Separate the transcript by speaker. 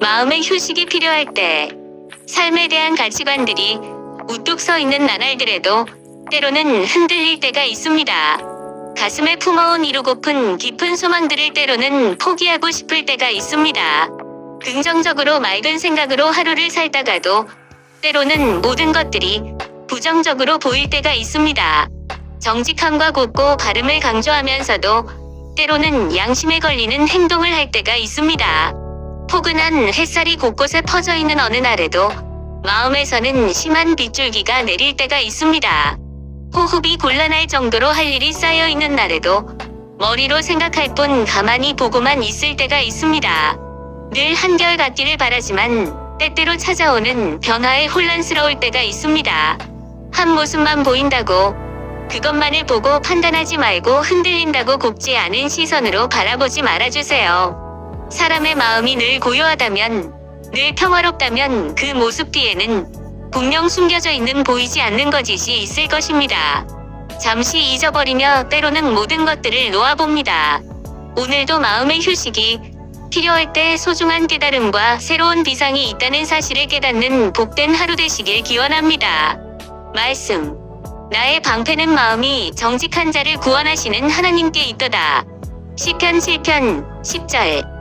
Speaker 1: 마음의 휴식이 필요할 때 삶에 대한 가치관들이 우뚝 서 있는 나날들에도 때로는 흔들릴 때가 있습니다. 가슴에 품어온 이루고픈 깊은 소망들을 때로는 포기하고 싶을 때가 있습니다. 긍정적으로 맑은 생각으로 하루를 살다가도 때로는 모든 것들이 부정적으로 보일 때가 있습니다. 정직함과 곱고 바름을 강조하면서도 때로는 양심에 걸리는 행동을 할 때가 있습니다. 포근한 햇살이 곳곳에 퍼져 있는 어느 날에도 마음에서는 심한 빗줄기가 내릴 때가 있습니다. 호흡이 곤란할 정도로 할 일이 쌓여 있는 날에도 머리로 생각할 뿐 가만히 보고만 있을 때가 있습니다. 늘 한결같기를 바라지만 때때로 찾아오는 변화에 혼란스러울 때가 있습니다. 한 모습만 보인다고 그것만을 보고 판단하지 말고 흔들린다고 곱지 않은 시선으로 바라보지 말아주세요. 사람의 마음이 늘 고요하다면, 늘 평화롭다면 그 모습 뒤에는 분명 숨겨져 있는 보이지 않는 거짓이 있을 것입니다. 잠시 잊어버리며 때로는 모든 것들을 놓아봅니다. 오늘도 마음의 휴식이 필요할 때 소중한 깨달음과 새로운 비상이 있다는 사실을 깨닫는 복된 하루 되시길 기원합니다. 말씀. 나의 방패는 마음이 정직한 자를 구원하시는 하나님께 있도다. 시편 7편 10절